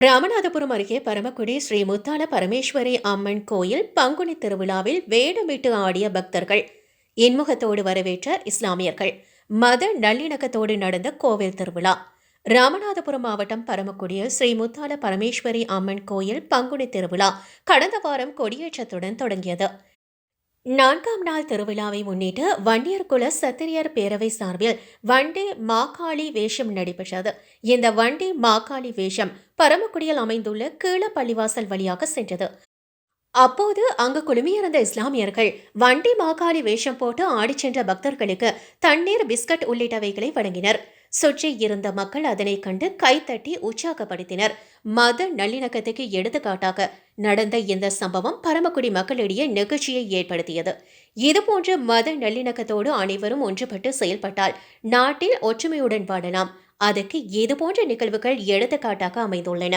ராமநாதபுரம் அருகே பரமக்குடி ஸ்ரீ முத்தால பரமேஸ்வரி அம்மன் கோயில் பங்குனி திருவிழாவில் வேடமிட்டு ஆடிய பக்தர்கள். இன்முகத்தோடு வரவேற்ற இஸ்லாமியர்கள். மத நல்லிணக்கத்தோடு நடந்த கோவில் திருவிழா. ராமநாதபுரம் மாவட்டம் பரமக்குடியில் ஸ்ரீ முத்தால பரமேஸ்வரி அம்மன் கோயில் பங்குனி திருவிழா கடந்த வாரம் கொடியேற்றத்துடன் தொடங்கியது. நான்காம் நாள் திருவிழாவை முன்னிட்டு வண்டியர்குல சத்திரியர் பேரவை சார்பில் வண்டி மாக்காளி வேஷம் நடைபெற்றது. இந்த வண்டி மாக்காளி வேஷம் பரமக்குடியில் அமைந்துள்ள கீழ பள்ளிவாசல் வழியாக சென்றது. அப்போது அங்கு குழுமியிருந்த இஸ்லாமியர்கள் வண்டி மாக்காளி வேஷம் போட்டு ஆடிச் சென்ற பக்தர்களுக்கு தண்ணீர் பிஸ்கட் உள்ளிட்டவைகளை வழங்கினர். சுற்றி இருந்த மக்கள் அதனை கண்டு கைத்தட்டி உற்சாகப்படுத்தினர். மத நல்லிணக்கத்துக்கு எடுத்துக்காட்டாக நடந்த இந்த சம்பவம் பரமக்குடி மக்களிடையே நெகிழ்ச்சியை ஏற்படுத்தியது. இதுபோன்ற மத நல்லிணக்கத்தோடு அனைவரும் ஒன்றுபட்டு செயல்பட்டால் நாட்டில் ஒற்றுமையுடன் வாழலாம். அதற்கு இதுபோன்ற நிகழ்வுகள் எடுத்துக்காட்டாக அமைந்துள்ளன.